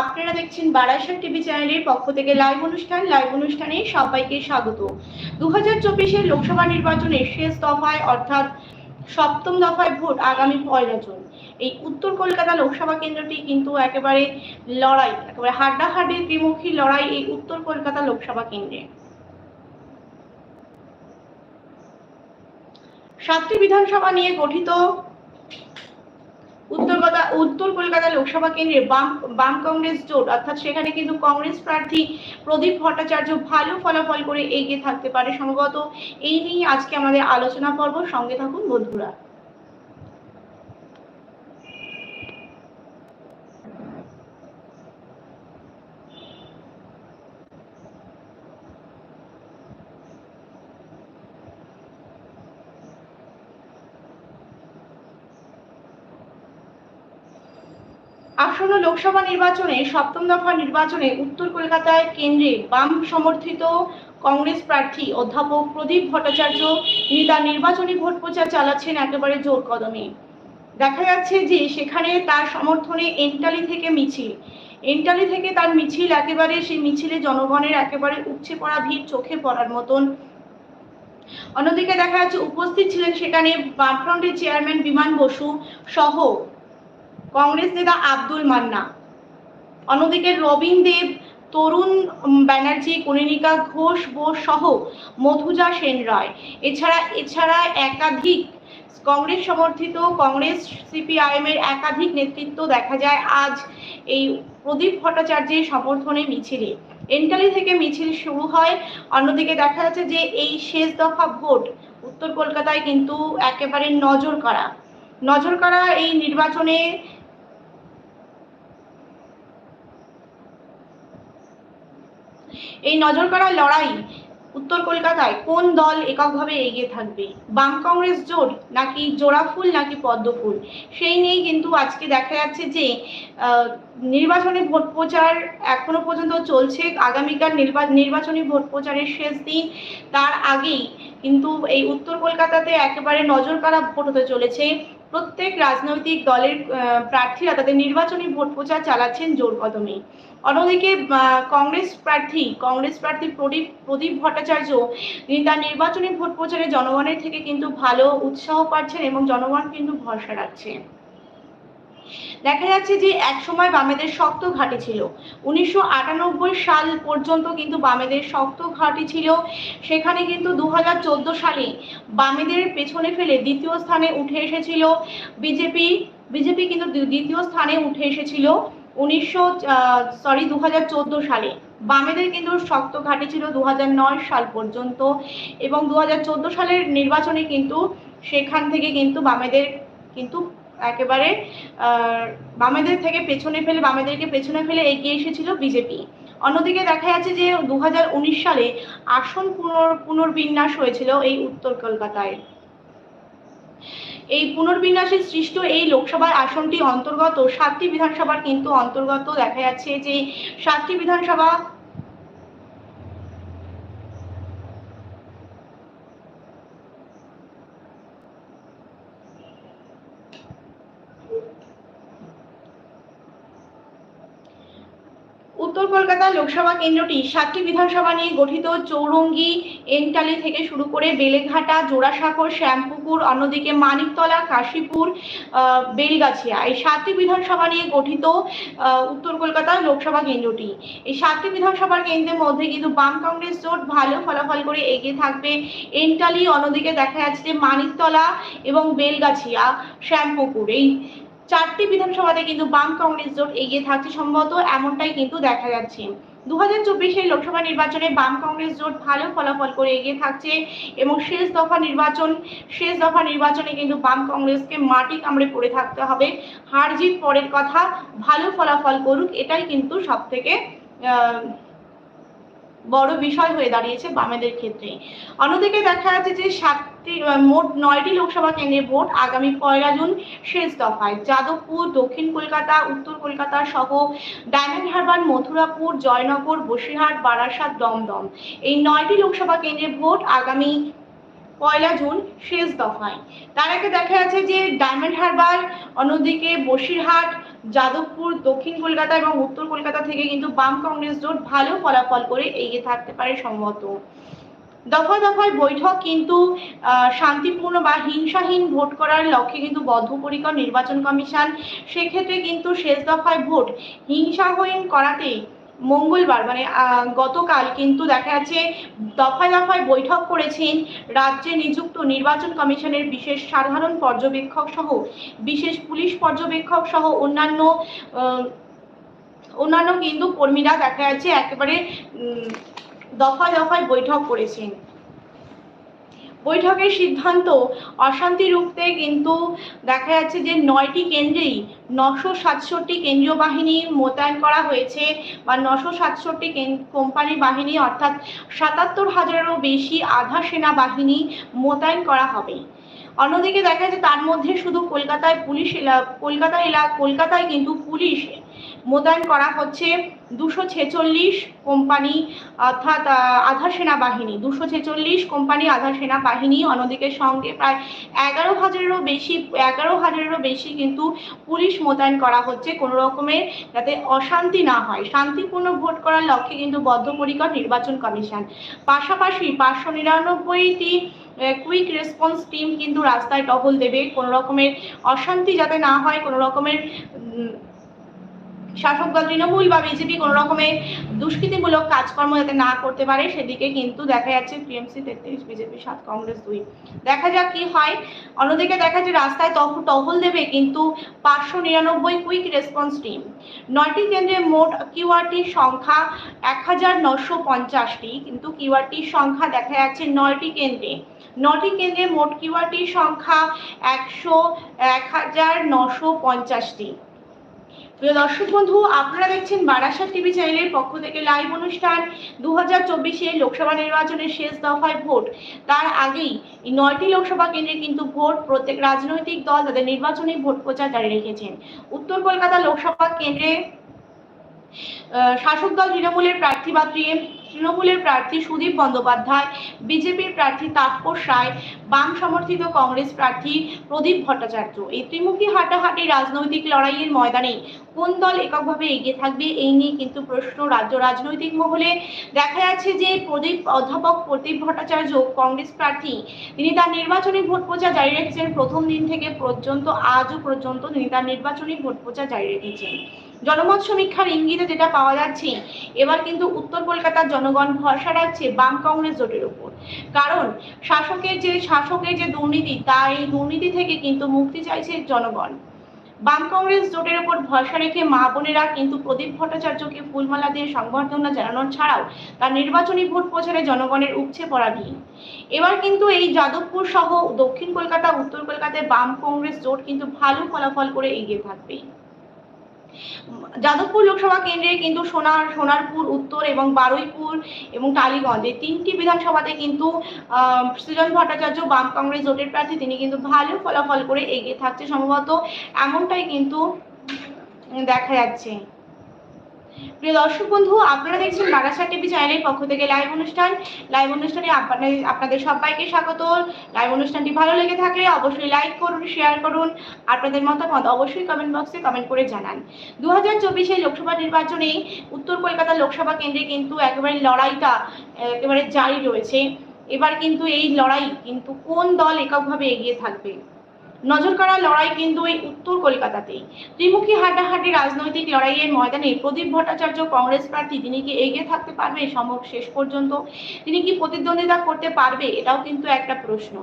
আপনারা দেখছেন বারাসাত টিভি চ্যানেলের পক্ষ থেকে লাইভ অনুষ্ঠান, লাইভ অনুষ্ঠানে সবাইকে স্বাগত। দু হাজার চব্বিশের লোকসভা নির্বাচনের শেষ দফায়, অর্থাৎ সপ্তম দফায় ভোট আগামী পয়লা জুন। এই উত্তর কলকাতা লোকসভা কেন্দ্রটি কিন্তু একেবারে লড়াই, একেবারে হাড্ডাহাড্ডি ত্রিমুখী লড়াই এই উত্তর কলকাতা লোকসভা কেন্দ্রে। সাতটি বিধানসভা নিয়ে গঠিত উত্তর উত্তর কলকাতা লোকসভা কেন্দ্রে বাম বাম কংগ্রেস জোট, অর্থাৎ সেখানে কিন্তু কংগ্রেস প্রার্থী প্রদীপ ভট্টাচার্য ভালো ফলাফল করে এগিয়ে থাকতে পারে। সম্ভবত এই নিয়ে আজকে আমাদের আলোচনা পর্ব। সঙ্গে থাকুন বন্ধুরা। আসন্ন লোকসভা নির্বাচনে, সপ্তম দফা নির্বাচনে উত্তর কলকাতায় কেন্দ্রে বাম সমর্থিত কংগ্রেস প্রার্থী অধ্যাপক প্রদীপ ভট্টাচার্য তিনি তার নির্বাচনী ভোট প্রচার চালাচ্ছেন একেবারে জোর কদমে। দেখা যাচ্ছে যে সেখানে তার সমর্থনে এন্টালি থেকে মিছিল। এন্টালি থেকে তার মিছিল একেবারে সেই মিছিলে জনগণের একেবারে উপচে পড়া ভিড় চোখে পড়ার মতন। অন্যদিকে দেখা যাচ্ছে উপস্থিত ছিলেন সেখানে বামফ্রন্টের চেয়ারম্যান বিমান বসু সহ কংগ্রেস নেতা আব্দুল মান্না। অন্যদিকে রবিন দেব, তরুণ ব্যানার্জি কনিনিকা ঘোষ, বোস সহ মধুজা সেন রায়। এছাড়া এছাড়া একাধিক কংগ্রেস সমর্থিত কংগ্রেস সিপিআইএম এর একাধিক নেতৃত্ব দেখা যায় আজ এই প্রদীপ ভট্টাচার্যের সমর্থনে মিছিলে। এন্টালি থেকে মিছিল শুরু হয়। অন্যদিকে দেখা যাচ্ছে যে এই শেষ দফা ভোট উত্তর কলকাতায় কিন্তু একেবারে নজর করা নজর করা এই নির্বাচনে এই নজর করা লড়াই উত্তর কলকাতায় কোন দল এককভাবে এগিয়ে থাকবে? বাম কংগ্রেস জোট নাকি জোড়াফুল নাকি পদ্মফুল সেই নিয়েই কিন্তু আজকে দেখা যাচ্ছে যে নির্বাচনী ভোট প্রচার এখনও পর্যন্ত চলছে। আগামীকাল নির্বাচনী ভোট প্রচারের শেষ দিন। তার আগেই কিন্তু এই উত্তর কলকাতাতে একেবারে নজর কাড়া ভোট হতে চলেছে। প্রত্যেক রাজনৈতিক দলের প্রার্থীরা তাদের নির্বাচনী ভোট প্রচার চালাচ্ছেন জোর কদমে। অন্যদিকে কংগ্রেস প্রার্থী কংগ্রেস প্রার্থী প্রদীপ প্রদীপ ভট্টাচার্য তিনি তার নির্বাচনী ভোট প্রচারে জনগণের থেকে কিন্তু ভালো উৎসাহ পাচ্ছেন এবং জনগণ কিন্তু ভরসা রাখছে দেখা যাচ্ছে যে এক সময় বামেদের শক্ত ঘাঁটি ছিল। উনিশশো আটানব্বই সাল পর্যন্ত কিন্তু বামেদের শক্ত ঘাঁটি ছিল। সেখানে কিন্তু দুহাজার চোদ্দ সালে বামেদের পেছনে ফেলে দ্বিতীয় স্থানে উঠে এসেছিল বিজেপি। বিজেপি কিন্তু দ্বিতীয় স্থানে উঠে এসেছিল উনিশশো সরি দু হাজার চোদ্দ সালে। বামেদের কিন্তু শক্ত ঘাঁটি ছিল দু হাজার নয় সাল পর্যন্ত এবং দু হাজার চোদ্দ সালের নির্বাচনে কিন্তু সেখান থেকে কিন্তু বামেদের কিন্তু একেবারে বামেদের থেকে পেছনে ফেলে, বামেদেরকে পেছনে ফেলে এগিয়ে এসেছিল বিজেপি। অন্যদিকে দেখা যাচ্ছে যে দুহাজার উনিশ সালে আসন পুনর, পুনর্বিন্যাস হয়েছিল এই উত্তর কলকাতায়। এই পুনর্বিন্যাসে সৃষ্ট এই লোকসভার আসনটি অন্তর্গত সাতটি বিধানসভার কিন্তু অন্তর্গত। দেখা যাচ্ছে যে সাতটি বিধানসভা উত্তর কলকাতা লোকসভা কেন্দ্রটি সাতটি বিধানসভা নিয়ে গঠিত চৌরঙ্গি এনটালি থেকে শুরু করে বেলেঘাটা, জোড়াসাঁকর, শ্যামপুকুর, অন্যদিকে মানিকতলা, কাশীপুর বেলগাছিয়া এই সাতটি বিধানসভা নিয়ে গঠিত উত্তর কলকাতা লোকসভা কেন্দ্রটি। এই সাতটি বিধানসভার কেন্দ্রের মধ্যে কিন্তু বাম কংগ্রেস জোট ভালো ফলাফল করে এগিয়ে থাকবে এনটালি, অন্যদিকে দেখা যাচ্ছে মানিকতলা এবং বেলগাছিয়া, শ্যামপুকুর। এই চারটি বিধানসভাতে কিন্তু বাম কংগ্রেস জোট এগিয়ে থাকছে, সম্ভবত এমনটাই কিন্তু দেখা যাচ্ছে। দু হাজার চব্বিশের লোকসভা নির্বাচনে বাম কংগ্রেস জোট ভালো ফলাফল করে এগিয়ে থাকছে এবং শেষ দফা নির্বাচন, শেষ দফা নির্বাচনে কিন্তু বাম কংগ্রেসকে মাটি কামড়ে পড়ে থাকতে হবে। হার জিত পরের কথা, ভালো ফলাফল করুক, এটাই কিন্তু সব থেকে বড় বিষয় হয়ে দাঁড়িয়েছে বামেদের ক্ষেত্রে। অন্যদিকে দেখা যাচ্ছে যে সাতটি মোট নয়টি লোকসভা কেন্দ্রের ভোট আগামী পয়লা জুন শেষ দফায়। যাদবপুর, দক্ষিণ কলকাতা, উত্তর কলকাতা সহ ডায়মন্ড হারবার, মথুরাপুর, জয়নগর, বসিরহাট, বারাসাত, দমদম। এই নয়টি লোকসভা কেন্দ্রের ভোট আগামী পয়লা জুন শেষ দফায়। তার আগে দেখা যাচ্ছে যে ডায়মন্ড হারবার, অন্যদিকে বসিরহাট, যাদবপুর, দক্ষিণ কলকাতা এবং উত্তর কলকাতা থেকে কিন্তু বাম কংগ্রেস জোট ভালো ফলাফল করে এগিয়ে থাকতে পারে সম্ভবত। দফায় দফায় বৈঠক কিন্তু শান্তিপূর্ণ বা হিংসাহীন ভোট করার লক্ষ্যে কিন্তু বদ্ধপরিকর নির্বাচন কমিশন সেক্ষেত্রে কিন্তু শেষ দফায় ভোট হিংসাহীন করাতে মঙ্গলবার মানে গতকাল কিন্তু দেখা যাচ্ছে দফায় দফায় বৈঠক করেছেন রাজ্যে নিযুক্ত নির্বাচন কমিশনের বিশেষ সাধারণ পর্যবেক্ষক সহ, বিশেষ পুলিশ পর্যবেক্ষক সহ অন্যান্য অন্যান্য কিন্তু কর্মীরা দেখা যাচ্ছে একেবারে দফায় দফায় বৈঠক করেছেন। বৈঠকের সিদ্ধান্ত অশান্তি রুখতে কিন্তু দেখা যাচ্ছে যে নয়টি কেন্দ্রেই নশো সাতষট্টি কেন্দ্রীয় বাহিনী মোতায়েন করা হয়েছে বা নশো সাতষট্টি কোম্পানি বাহিনী অর্থাৎ সাতাত্তর হাজারেরও বেশি আধা সেনা বাহিনী মোতায়েন করা হবে। অন্যদিকে দেখা যাচ্ছে তার মধ্যে শুধু কলকাতায় পুলিশ এলা- কলকাতা এলা কলকাতায় কিন্তু পুলিশ মোতায়েন করা হচ্ছে দুশো ছেচল্লিশ কোম্পানি, অর্থাৎ আধা সেনা বাহিনী দুশো ছেচল্লিশ কোম্পানি, আধা সেনা বাহিনী অন্যদিকে সঙ্গে প্রায় এগারো হাজারেরও বেশি, এগারো হাজারেরও বেশি কিন্তু পুলিশ মোতায়েন করা হচ্ছে কোনো রকমের যাতে অশান্তি না হয়। শান্তিপূর্ণ ভোট করার লক্ষ্যে কিন্তু বদ্ধপরিকর নির্বাচন কমিশন। পাশাপাশি পাঁচশো নিরানব্বইটি কুইক রেসপন্স টিম কিন্তু রাস্তায় টহল দেবে। কোনো রকমের অশান্তি যাতে না হয়, কোনো রকমের শাসক দল তৃণমূল বা বিজেপি কোনো রকমের দুষ্কৃতিমূলক কাজকর্ম যাতে না করতে পারে, সেদিকে কিন্তু দেখা যাচ্ছে টিএমসি তেত্রিশ, বিজেপি সাত, কংগ্রেস দুই। দেখা যাক কি হয়। অন্যদিকে দেখা যাচ্ছে রাস্তায় তহ, টহল দেবে কিন্তু পাঁচশো নিরানব্বই কুইক রেসপন্স টিম নয়টি কেন্দ্রে মোট কিউআরটির সংখ্যা এক হাজার নশো পঞ্চাশটি, কিন্তু কিউআরটির সংখ্যা দেখা যাচ্ছে নয়টি কেন্দ্রে। নটি কেন্দ্রে মোট কিউআরটির সংখ্যা একশো, এক হাজার নশো পঞ্চাশটি। প্রিয় দর্শক বন্ধু, আপনারা দেখছেন বারাসাত টিভি চ্যানেলের পক্ষ থেকে লাইভ অনুষ্ঠান। দু হাজার চব্বিশে লোকসভা নির্বাচনের শেষ দফায় ভোট। তার আগেই নয়টি লোকসভা কেন্দ্রে কিন্তু ভোট প্রত্যেক রাজনৈতিক দল তাদের নির্বাচনী ভোট প্রচার জারি রেখেছেন। উত্তর কলকাতা লোকসভা কেন্দ্রে শাসক দল তৃণমূলের প্রার্থী বা তৃণমূলের প্রার্থী সুদীপ বন্দ্যোপাধ্যায়, বিজেপির প্রার্থী তাপস রায়, বাম সমর্থিত কংগ্রেস প্রার্থী প্রদীপ ভট্টাচার্য। এই ত্রিমুখী হাঁটাহাঁটি রাজনৈতিক লড়াইয়ের ময়দানে কোন দল এককভাবে এগিয়ে থাকবে, এই নিয়ে কিন্তু প্রশ্ন রাজ্য রাজনৈতিক মহলে। দেখা যাচ্ছে যে প্রদীপ অধ্যাপক প্রদীপ ভট্টাচার্য, কংগ্রেস প্রার্থী, তিনি তার নির্বাচনী ভোট প্রচার জারি রেখেছেন। প্রথম দিন থেকে পর্যন্ত, আজও পর্যন্ত তিনি তার নির্বাচনী ভোট প্রচার জারি রেখেছেন। জনমত সমীক্ষার ইঙ্গিতে যেটা পাওয়া যাচ্ছে, এবার কিন্তু উত্তর কলকাতার জনগণ ভরসা রাখছে বাম কংগ্রেস জোটের উপর কারণ শাসকের যে শাসকের যে দুর্নীতি তা এই দুর্নীতি থেকে কিন্তু মুক্তি চাইছে জনগণ। বাম কংগ্রেস জোটের উপর ভরসা রেখে মা বোনেরা কিন্তু প্রদীপ ভট্টাচার্যকে ফুলমালা দিয়ে সংবর্ধনা জানানোর ছাড়াও তার নির্বাচনী ভোট প্রচারে জনগণের উপচে পড়া ভিড়। এবার কিন্তু এই যাদবপুর সহ দক্ষিণ কলকাতা, উত্তর কলকাতায় বাম কংগ্রেস জোট কিন্তু ভালো ফলাফল করে এগিয়ে থাকবে। যাদবপুর লোকসভা কেন্দ্রে কিন্তু সোনার, সোনারপুর, উত্তর এবং বারুইপুর এবং টালিগঞ্জ এই তিনটি বিধানসভাতে কিন্তু সৃজন ভট্টাচার্য বাম কংগ্রেস জোটের প্রার্থী, তিনি কিন্তু ভালো ফলাফল করে এগিয়ে থাকছে সম্ভবত এমনটাই কিন্তু দেখা যাচ্ছে। প্রিয় দর্শক বন্ধু, আপনারা দেখছেন বারাসাত টিভি চ্যানেলের পক্ষ থেকে লাইভ অনুষ্ঠান। লাইভ অনুষ্ঠানে আপনাদের আপনাদের সবাইকে স্বাগত। লাইভ অনুষ্ঠানটি ভালো লেগে থাকলে অবশ্যই লাইক করুন, শেয়ার করুন। আপনাদের মতামত অবশ্যই কমেন্ট বক্সে কমেন্ট করে জানান। দু হাজার চব্বিশে লোকসভা নির্বাচনে উত্তর কলকাতা লোকসভা কেন্দ্রে কিন্তু একেবারে লড়াইটা, একেবারে জারি রয়েছে। এবার কিন্তু এই লড়াই কিন্তু কোন দল এককভাবে এগিয়ে থাকবে? নজর কাড়া লড়াই কিন্তু এই উত্তর কলকাতাতেই। ত্রিমুখী হাড্ডাহাড্ডি রাজনৈতিক লড়াইয়ের ময়দানে প্রদীপ ভট্টাচার্য, কংগ্রেস প্রার্থী, তিনি কি এগিয়ে থাকতে পারবে? সম্ভব শেষ পর্যন্ত। তিনি কি প্রতিদ্বন্দ্বিতা করতে পারবে? এটাও কিন্তু একটা প্রশ্ন।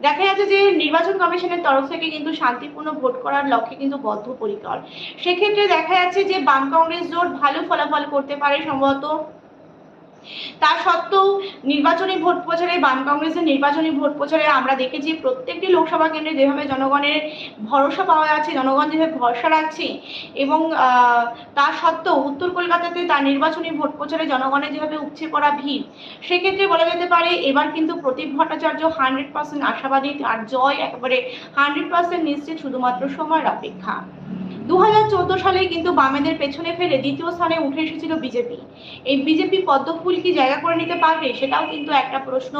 দেখা যাচ্ছে যে নির্বাচন কমিশনের তরফ থেকে কিন্তু শান্তিপূর্ণ ভোট করার লক্ষ্যে কিন্তু বদ্ধপরিকর। সেক্ষেত্রে দেখা যাচ্ছে যে বাম কংগ্রেস জোট ভালো ফলাফল করতে পারে, সম্ভবত তা সত্ত্বেও নির্বাচনী ভোট প্রচারে, বাম কংগ্রেসের নির্বাচনী ভোট প্রচারে আমরা দেখেছি প্রত্যেকটি লোকসভা কেন্দ্রে যেভাবে জনগণের ভরসা পাওয়া যাচ্ছে, জনগণ যেভাবে ভরসা রাখছে এবং তা সত্ত্বেও উত্তর কলকাতাতে তার নির্বাচনী ভোট প্রচারে জনগণের যেভাবে উপচে পড়া ভিড়, সেক্ষেত্রে বলা যেতে পারে এবার কিন্তু প্রদীপ ভট্টাচার্য হান্ড্রেড পার্সেন্ট আশাবাদী আর জয় একেবারে হান্ড্রেড পার্সেন্ট নিশ্চিত শুধুমাত্র সময়ের অপেক্ষা। দু হাজার চোদ্দ সালে কিন্তু বামেদের পেছনে ফেলে দ্বিতীয় স্থানে উঠে এসেছিল বিজেপি। এই বিজেপি পদ্মফুল কি জায়গা করে নিতে পারবে সেটাও কিন্তু একটা প্রশ্ন।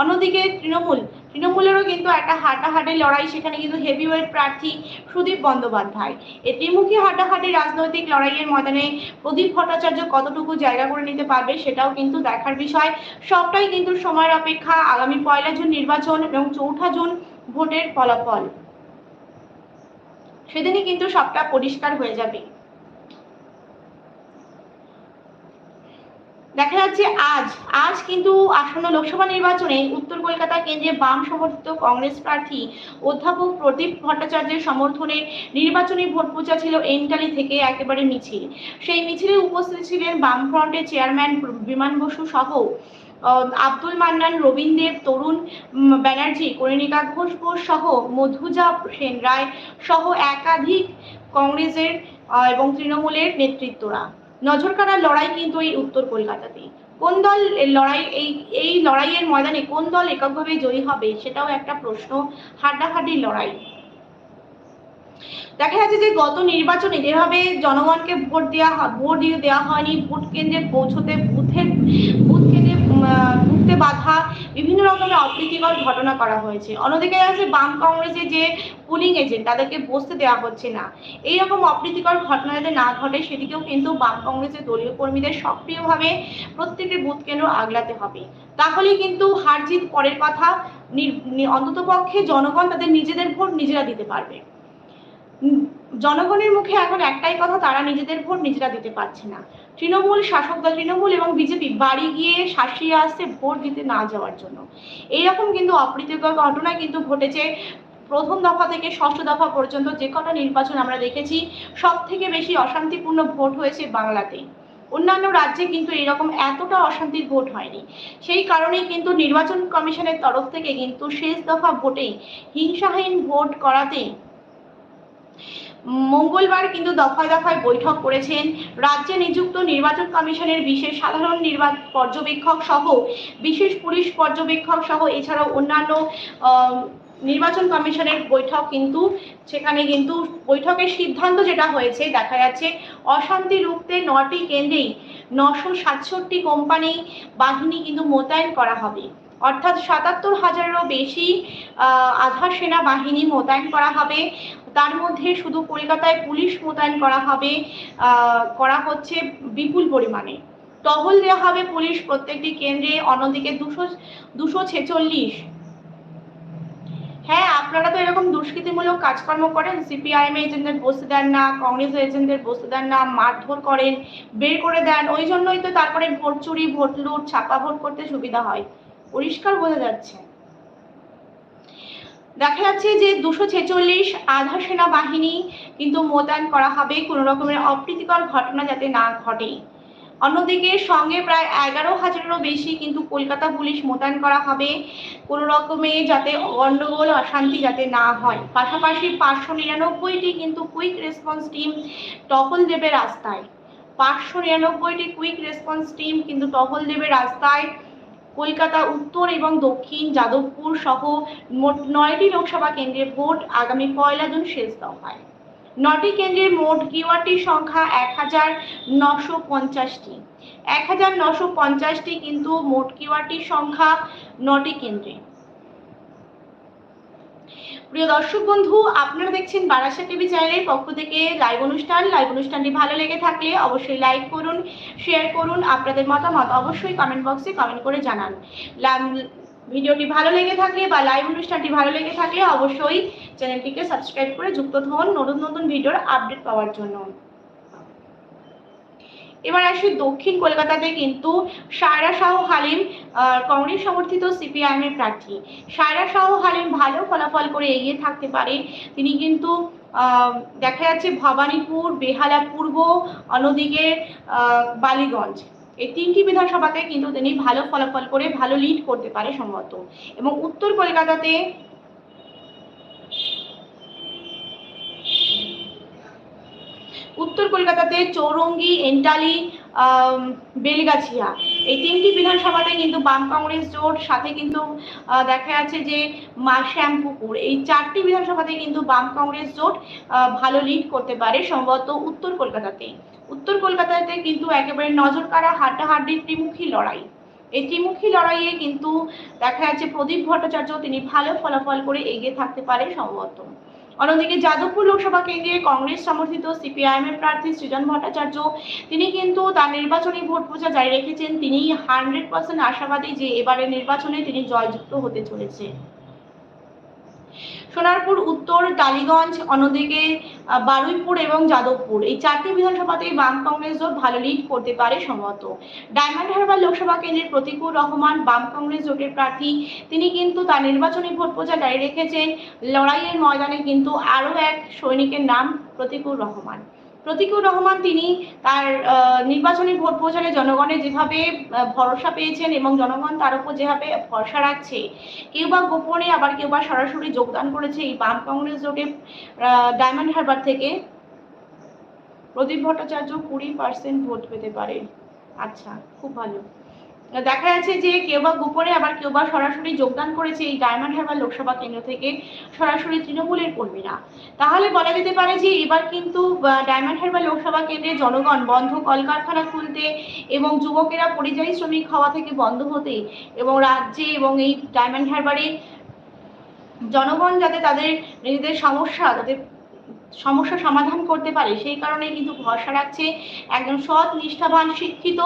অন্যদিকে তৃণমূল, তৃণমূলেরও কিন্তু একটা হাড্ডাহাড্ডি লড়াই, সেখানে কিন্তু হেভিওয়েট প্রার্থী সুদীপ বন্দ্যোপাধ্যায়। এই ত্রিমুখী হাড্ডাহাড্ডি রাজনৈতিক লড়াইয়ের ময়দানে প্রদীপ ভট্টাচার্য কতটুকু জায়গা করে নিতে পারবে সেটাও কিন্তু দেখার বিষয়। সবটাই কিন্তু সময়ের অপেক্ষা। আগামী পয়লা জুন নির্বাচন এবং চৌঠা জুন ভোটের ফলাফল। সেদিনই কিন্তু সবটা পরিষ্কার হয়ে যাবে। দেখা যাচ্ছে আজ আজ কিন্তু আসন্ন লোকসভা নির্বাচনে উত্তর কলকাতা কেন্দ্রে বাম সমর্থিত কংগ্রেস প্রার্থী অধ্যাপক প্রদীপ ভট্টাচার্যের সমর্থনে নির্বাচনী ভোট পূজা ছিল এন্টালি থেকে একেবারে মিছিল। সেই মিছিলে উপস্থিত ছিলেন বামফ্রন্টের চেয়ারম্যান বিমান বসু সহ আব্দুল মান্নান রবীন্দ্র তরুণ উম, ব্যানার্জি কনিকা ঘোষ ঘোষ সহ মধুজা সেন রায় সহ একাধিক কংগ্রেসের এবং তৃণমূলের নেতৃত্বরা। নজরকাড়া লড়াই কিন্তু এই উত্তর কলকাতাতে কোন দল লড়াই এই এই লড়াইয়ের ময়দানে কোন দল এককভাবে জয়ী হবে সেটাও একটা প্রশ্ন হাড্ডাহাড্ডি লড়াই। দেখা যাচ্ছে যে গত নির্বাচনে যেভাবে জনগণকে ভোট দেওয়া ভোট দিয়ে দেওয়া হয়নি ভোট কেন্দ্রে পৌঁছতে বুথের বুথ কেন্দ্রে ঢুকতে বাধা, বিভিন্ন রকমের অপ্রীতিকর ঘটনা করা হয়েছে। অন্যদিকে যাচ্ছে বাম কংগ্রেসের যে পুলিং এজেন্ট, তাদেরকে বসতে দেওয়া হচ্ছে না। এই রকম অপ্রীতিকর ঘটনা যাতে না ঘটে সেদিকেও কিন্তু বাম কংগ্রেসের দলীয় কর্মীদের সক্রিয়ভাবে প্রত্যেকটি বুথ কেন্দ্র আগলাতে হবে? তাহলে কিন্তু হার জিত পরের কথা অন্তত পক্ষে জনগণ তাদের নিজেদের ভোট নিজেরা দিতে পারবে। জনগণের মুখে এখন একটাই কথা, তারা নিজেদের ভোট নিজেরা দিতে পারছে না। তৃণমূল শাসক দল, তৃণমূল এবং বিজেপি বাড়ি গিয়ে শাসিয়ে আসছে ভোট দিতে না যাওয়ার জন্য। এইরকম কিন্তু অপ্রীতিকর ঘটনা কিন্তু ঘটেছে প্রথম দফা থেকে ষষ্ঠ দফা পর্যন্ত যে কটা নির্বাচন আমরা দেখেছি সব থেকে বেশি অশান্তিপূর্ণ ভোট হয়েছে বাংলাতে। অন্যান্য রাজ্যে কিন্তু এরকম এতটা অশান্তির ভোট হয়নি। সেই কারণেই কিন্তু নির্বাচন কমিশনের তরফ থেকে কিন্তু শেষ দফা ভোটেই হিংসাহীন ভোট করাতে মঙ্গলবার কিন্তু দফায় দফায় বৈঠক করেছেন রাজ্যে নিযুক্ত নির্বাচন কমিশনের বিশেষ সাধারণ নির্বাচন পর্যবেক্ষক সহ, বিশেষ পুলিশ পর্যবেক্ষক সহ, এছাড়াও অন্যান্য নির্বাচন কমিশনের বৈঠক কিন্তু, সেখানে কিন্তু বৈঠকের সিদ্ধান্ত যেটা হয়েছে, দেখা যাচ্ছে অশান্তি রুখতে নটি কেন্দ্রেই নশো সাতষট্টি কোম্পানি বাহিনী কিন্তু মোতায়েন করা হবে। অর্থাৎ সাতাত্তর হাজারেরও বেশি আধা সেনা বাহিনী মোতায়েন করা হবে। তার মধ্যে শুধু কলকাতায় পুলিশ মোতায়েন করা হবে করা হচ্ছে বিপুল পরিমাণে। টহল দেওয়া হবে পুলিশ প্রত্যেকটি কেন্দ্রে, অন্যদিকে দুশো দুশো ছেচল্লিশ। হ্যাঁ আপনারা তো এরকম দুষ্কৃতিমূলক কাজকর্ম করেন। সিপিআইএম এজেন্টদের বসতে দেন না, কংগ্রেস এজেন্টদের বসতে দেন না, মারধর করেন, বের করে দেন। ওই জন্যই তো তারপরে ভোট চুরি, ভোট লুট ছাপা ভোট করতে সুবিধা হয়। পরিষ্কার বোঝা যাচ্ছে। দেখা যাচ্ছে যে দুশো ছেচল্লিশ আধা সেনা বাহিনী কিন্তু মোতায়েন করা হবে কোনো রকমের অপ্রীতিকর ঘটনা যাতে না ঘটে। অন্যদিকে সঙ্গে প্রায় এগারো হাজারেরও বেশি কিন্তু কলকাতা পুলিশ মোতায়েন করা হবে কোনো রকমে যাতে গণ্ডগোল অশান্তি যাতে না হয়। পাশাপাশি পাঁচশো নিরানব্বইটি কিন্তু কুইক রেসপন্স টিম টহল দেবে রাস্তায়। পাঁচশো নিরানব্বইটি কুইক রেসপন্স টিম কিন্তু টহল দেবে রাস্তায়। কলকাতা, উত্তর এবং দক্ষিণ যাদবপুর সহ মোট নয়টি লোকসভা কেন্দ্রে ভোট আগামী পয়লা জুন শেষ দফায়। নটি কেন্দ্রের মোট কিওয়াটির সংখ্যা এক হাজার নশো পঞ্চাশটি। এক হাজার নশো পঞ্চাশটি কিন্তু মোট কিওয়াটির সংখ্যা নটি কেন্দ্রে। প্রিয় দর্শক বন্ধু, আপনারা দেখছেন বারাসা টিভি চ্যানেলের পক্ষ থেকে লাইভ অনুষ্ঠান। লাইভ অনুষ্ঠানটি ভালো লেগে থাকলে অবশ্যই লাইক করুন শেয়ার করুন, আপনাদের মতামত অবশ্যই কমেন্ট বক্সে কমেন্ট করে জানান। ভিডিওটি ভালো লেগে থাকলে বা লাইভ অনুষ্ঠানটি ভালো লেগে থাকলে অবশ্যই চ্যানেলটিকে সাবস্ক্রাইব করে যুক্ত হন নতুন নতুন ভিডিওর আপডেট পাওয়ার জন্য। এবার আসি দক্ষিণ কলকাতাতে কিন্তু সায়রা শাহ হালিম কংগ্রেস সমর্থিত সিপিআইএম এর প্রার্থী। সায়রা শাহ হালিম ভালো ফলাফল করে এগিয়ে থাকতে পারে। তিনি কিন্তু দেখা যাচ্ছে ভবানীপুর, বেহালা পূর্ব, অন্যদিকে বালিগঞ্জ। এই তিনটি বিধানসভাতে কিন্তু তিনি ভালো ফলাফল করে, ভালো লিড করতে পারে সম্ভবত। এবং উত্তর কলকাতাতে উত্তর কলকাতাতে চৌরঙ্গি, এন্টালি বেলগাছিয়া। এই তিনটি বিধানসভাতে কিন্তু বাম কংগ্রেস জোট, সাথে কিন্তু দেখা যাচ্ছে যে মা শ্যামপুকুর। এই চারটি বিধানসভাতে কিন্তু বাম কংগ্রেস জোট ভালো লিড করতে পারে সম্ভবত উত্তর কলকাতাতে। উত্তর কলকাতাতে কিন্তু একেবারে নজর কাড়া হাড্ডাহাড্ডি ত্রিমুখী লড়াই। এই ত্রিমুখী লড়াইয়ে কিন্তু দেখা যাচ্ছে প্রদীপ ভট্টাচার্য, তিনি ভালো ফলাফল করে এগিয়ে থাকতে পারে সম্ভবত। অন্যদিকে যাদবপুর লোকসভা কেন্দ্রে কংগ্রেস সমর্থিত সিপিআইএম এর প্রার্থী সৃজন ভট্টাচার্য, তিনি কিন্তু তার নির্বাচনী ভোট প্রচার জারি রেখেছেন। তিনি হান্ড্রেড পার্সেন্ট আশাবাদী যে এবারের নির্বাচনে তিনি জয়যুক্ত হতে চলেছে সোনারপুর, উত্তর, টালিগঞ্জ, অন্যদিকে বারুইপুর এবং যাদবপুর। এই চারটি বিধানসভাতেই বাম কংগ্রেস জোট ভালো লিড করতে পারে সম্ভবত। ডায়মন্ড হারবার লোকসভা কেন্দ্রের প্রতিকূল রহমান বাম কংগ্রেস জোটের প্রার্থী। তিনি কিন্তু তার নির্বাচনী ভোট প্রচার জারি রেখেছেন। লড়াইয়ের ময়দানে কিন্তু আরও এক সৈনিকের নাম প্রতিকুর রহমান। প্রতিকুর রহমান তিনি তার নির্বাচনী ভোট প্রচারে জনগণের যেভাবে ভরসা পেয়েছেন এবং জনগণ তার উপর যেভাবে ভরসা রাখছে, কেউ বা গোপনে আবার কেউ বা সরাসরি যোগদান করেছে এই বাম কংগ্রেস জোটে ডায়মন্ড হারবার থেকে? প্রদীপ ভট্টাচার্য কুড়ি পার্সেন্ট ভোট পেতে পারে। আচ্ছা খুব ভালো। দেখা যাচ্ছে যে কেউ বা গোপনে আবার কেউ বা সরাসরি যোগদান করেছে এই ডায়মন্ড হারবার লোকসভা কেন্দ্র থেকে সরাসরি তৃণমূলের কর্মীরা। তাহলে বলা যেতে পারে যে এবার কিন্তু ডায়মন্ড হারবার লোকসভা কেন্দ্রে জনগণ বন্ধ, কলকারখানা খুলতে এবং যুবকেরা পরিযায়ী শ্রমিক হওয়া থেকে বন্ধ হতে এবং রাজ্যে এবং এই ডায়মন্ড হারবারে জনগণ যাতে তাদের নিজেদের সমস্যা, তাদের সমস্যা সমাধান করতে পারে, সেই কারণে কিন্তু ভরসা রাখছে একজন সৎ, নিষ্ঠাবান, শিক্ষিত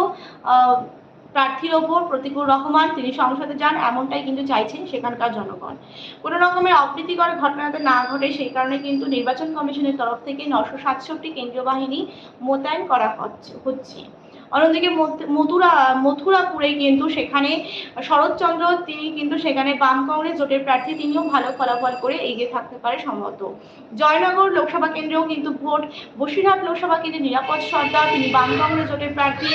প্রার্থীর ওপর প্রতিকুর রহমান তিনি সংসদে যান, এমনটাই কিন্তু চাইছেন সেখানকার জনগণ। কোনো রকমের অপ্রীতিকর ঘটনা না ঘটে সেই কারণে কিন্তু নির্বাচন কমিশনের তরফ থেকে নশো সাতষট্টি কেন্দ্রীয় বাহিনী মোতায়েন করা হচ্ছে হচ্ছে। অন্যদিকে মথ- মথুরা, মথুরাপুরে কিন্তু সেখানে শরৎচন্দ্র তিনি কিন্তু সেখানে বাম কংগ্রেস জোটের প্রার্থী, তিনিও ভালো ফলাফল করে এগিয়ে থাকতে পারে সম্ভবত। জয়নগর লোকসভা কেন্দ্রেও কিন্তু ভোট। বসিরহাট লোকসভা কেন্দ্রে নিরাপদ সর্দার তিনি বাম কংগ্রেস জোটের প্রার্থী।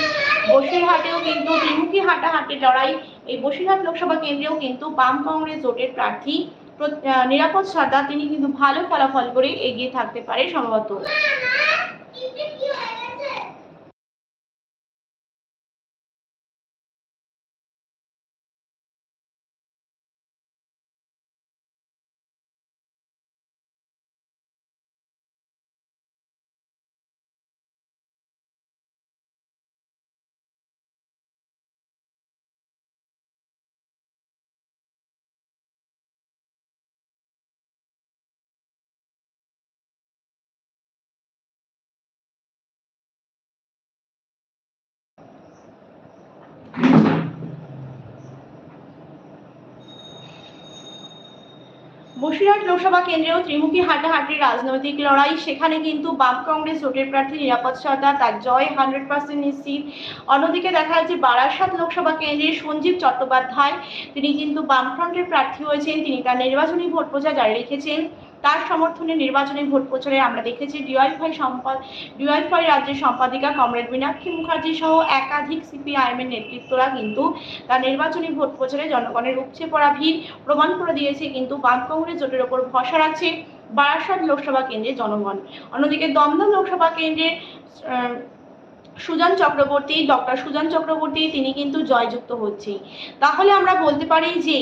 বসিরহাটেও কিন্তু ত্রিমুখী হাঁটাহাঁটি লড়াই। এই বসিরহাট লোকসভা কেন্দ্রেও কিন্তু বাম কংগ্রেস জোটের প্রার্থী, প্র- নিরাপদ সর্দার তিনি কিন্তু ভালো ফলাফল করে এগিয়ে থাকতে পারে সম্ভবত। বসিরহাট লোকসভা কেন্দ্রেও ত্রিমুখী হাঁটাহাঁটির রাজনৈতিক লড়াই, সেখানে কিন্তু বাম কংগ্রেস জোটের প্রার্থী নিরাপদ সর্দার, তার জয় হান্ড্রেড পার্সেন্ট নিশ্চিত। অন্যদিকে দেখা যাচ্ছে বারাসাত লোকসভা কেন্দ্রে সঞ্জীব চট্টোপাধ্যায়, তিনি কিন্তু বামফ্রন্টের প্রার্থী হয়েছেন, তিনি তার নির্বাচনী ভোট প্রচার জারি রেখেছেন। তার সমর্থনে নির্বাচনী ভোট প্রচারে আমরা দেখেছি ডিওয়াইফাই সম্পাদ ডিওয়াইফাই রাজ্যের সম্পাদিকা কমরেড মীনাক্ষী মুখার্জি সহ একাধিক সিপিআইএম এর নেতৃত্বরা কিন্তু তার নির্বাচনী ভোট প্রচারে জনগণের উপচে পড়া ভিড় প্রমাণ করে দিয়েছে কিন্তু বাম কংগ্রেস জোটের ওপর ভরসা রাখছে বারাসাত লোকসভা কেন্দ্রের জনগণ। অন্যদিকে দমদম লোকসভা কেন্দ্রের আহ, সুজন চক্রবর্তী ডক্টর সুজন চক্রবর্তী, তিনি কিন্তু জয়যুক্ত হচ্ছে তাহলে আমরা বলতে পারি যে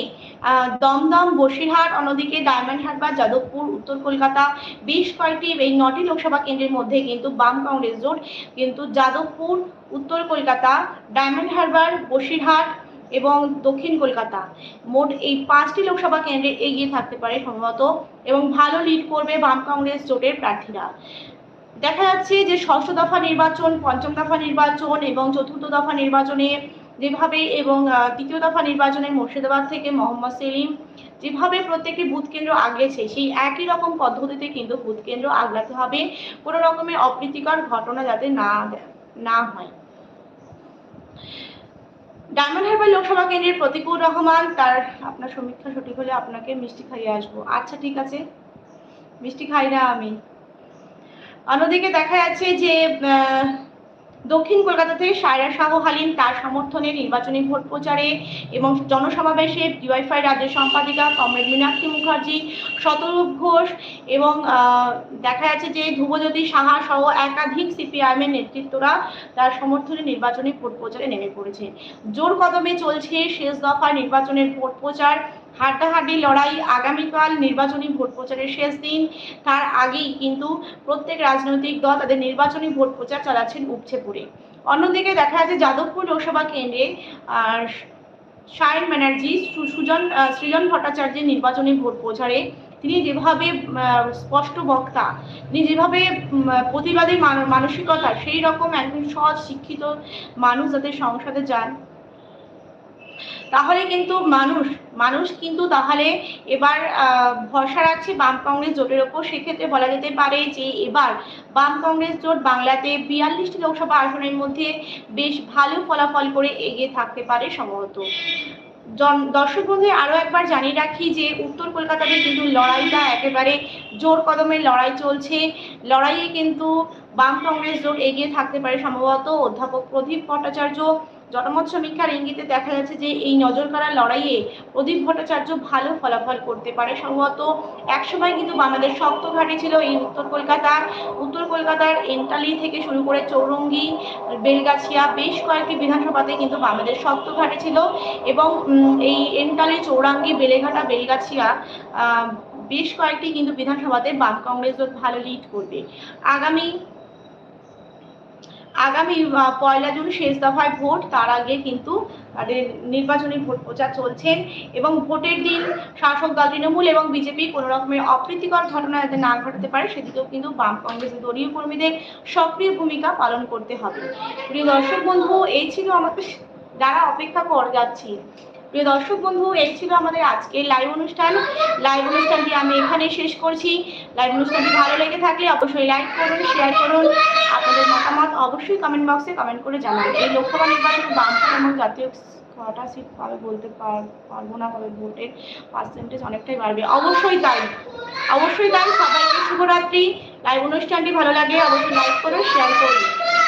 দমদম, বসিরহাট, অন্যদিকে ডায়মন্ড হারবার, যাদবপুর, উত্তর কলকাতা, বেশ কয়েকটি এই নটি লোকসভা কেন্দ্রের মধ্যে কিন্তু বাম কংগ্রেস জোট, কিন্তু যাদবপুর, উত্তর কলকাতা, ডায়মন্ড হারবার, বসিরহাট এবং দক্ষিণ কলকাতা। মোট এই পাঁচটি লোকসভা কেন্দ্রে এগিয়ে থাকতে পারে সম্ভবত এবং ভালো লিড করবে বাম কংগ্রেস জোটের প্রার্থীরা। দেখা যাচ্ছে যে ষষ্ঠ দফা নির্বাচন, পঞ্চম দফা নির্বাচন এবং চতুর্থ দফা নির্বাচনে যেভাবে এবং তৃতীয় দফা নির্বাচনে মুর্শিদাবাদ থেকে মোহাম্মদ সেলিম যেভাবে প্রত্যেকটি বুথ কেন্দ্র আগলেছে সেই একই রকম পদ্ধতিতে কিন্তু বুথ কেন্দ্র আগলাতে হবে। কোনো রকমের অপ্রীতিকর ঘটনা যাতে না না হয়। ডায়মন্ড হারবার লোকসভা কেন্দ্রের প্রতিকুর রহমান, তার আপনার সমীক্ষা সঠিক হলে আপনাকে মিষ্টি খাইয়ে আসব। আচ্ছা ঠিক আছে। মিষ্টি খাই না আমি। অন্যদিকে দেখা যাচ্ছে যে দক্ষিণ কলকাতা থেকে সায়রা শাহ হালিম তার সমর্থনে নির্বাচনী ভোট প্রচারে এবং জনসমাবেশে ডিওয়াইফাই রাজ্যের সম্পাদিকা কমরেড মীনাক্ষী মুখার্জি, শতরূপ ঘোষ এবং দেখা যাচ্ছে যে ধ্রুবজ্যোতি সাহা সহ একাধিক সিপিআইএমের নেতৃত্বরা তার সমর্থনে নির্বাচনী ভোট প্রচারে নেমে পড়েছে। জোর কদমে চলছে শেষ দফা নির্বাচনের ভোট প্রচার। হাড্ডাহাড্ডি লড়াই আগামীকাল নির্বাচনী ভোট প্রচারের শেষ দিন। তার আগেই কিন্তু প্রত্যেক রাজনৈতিক দল তাদের নির্বাচনী ভোট প্রচার চালাচ্ছেন উপচে পড়ে অন্যদিকে দেখা যাচ্ছে যাদবপুর লোকসভা কেন্দ্রে সায়ন ব্যানার্জি সুজন সৃজন ভট্টাচার্যের নির্বাচনী ভোট প্রচারে তিনি যেভাবে স্পষ্ট বক্তা, তিনি যেভাবে প্রতিবাদী মানসিকতা সেই রকম একজন সহজ শিক্ষিত মানুষ যাতে সংসদে যান তাহলে কিন্তু মানুষ মানুষ কিন্তু তাহলে এবার ভরসা রাখছে বাম কংগ্রেস জোটের ওপর। সেক্ষেত্রে বলা যেতে পারে যে এবার বাম কংগ্রেস জোট বাংলাতে বিয়াল্লিশটি লোকসভা আসনের মধ্যে বেশ ভালো ফলাফল করে এগিয়ে থাকতে পারে সম্ভবত। দর্শক বন্ধু আরও একবার জানিয়ে রাখি যে উত্তর কলকাতাতে কিন্তু লড়াইটা একেবারে জোর কদমের লড়াই চলছে। লড়াইয়ে কিন্তু বাম কংগ্রেস জোট এগিয়ে থাকতে পারে সম্ভবত অধ্যাপক প্রদীপ ভট্টাচার্য। জনমত সমীক্ষার ইঙ্গিতে দেখা যাচ্ছে যে এই নজর কাড়া লড়াইয়ে প্রদীপ ভট্টাচার্য ভালো ফলাফল করতে পারে। সম্ভবত একসময় কিন্তু বাংলাদেশ শক্ত ঘাটে ছিল এই উত্তর কলকাতা উত্তর কলকাতার এন্টালি থেকে শুরু করে চৌরঙ্গি, বেলগাছিয়া বেশ কয়েকটি বিধানসভাতে কিন্তু বাংলাদেশ শক্ত ঘাটে ছিল এবং এই এন্টালি, চৌরাঙ্গি, বেলেঘাটা, বেলগাছিয়া বেশ কয়েকটি কিন্তু বিধানসভাতে বাম কংগ্রেস জোট ভালো লিড করবে। আগামী আগামী পয়লা জুন শেষ দফায় ভোট, তার আগে কিন্তু তাদের নির্বাচনী ভোট প্রচার চলছে এবং ভোটের দিন শাসক দল তৃণমূল এবং বিজেপি কোনো রকমের অপ্রীতিকর ঘটনা যাতে না ঘটাতে পারে, সেদিকেও কিন্তু বাম কংগ্রেসের দলীয় কর্মীদের সক্রিয় ভূমিকা পালন করতে হবে। প্রিয় দর্শক বন্ধু, এই ছিল আমাদের, যারা অপেক্ষা কর যাচ্ছি। প্রিয় দর্শক বন্ধু, এই ছিল আমাদের আজকের লাইভ অনুষ্ঠান। লাইভ অনুষ্ঠানটি আমি এখানে শেষ করছি। লাইভ অনুষ্ঠানটি ভালো লেগে থাকলে অবশ্যই লাইক করুন শেয়ার করুন। আপনাদের মতামত অবশ্যই কমেন্ট বক্সে কমেন্ট করে জানান। এই লোকসভা নির্বাচনে বামফ্রন্ট এবং জাতীয় কটা সিট পাবে বলতে পার- পারব না তবে ভোটের পার্সেন্টেজ অনেকটাই বাড়বে। অবশ্যই তাই। অবশ্যই তাই। সবাইকে শুভরাত্রি। লাইভ অনুষ্ঠানটি ভালো লাগে অবশ্যই লাইক করুন শেয়ার করুন।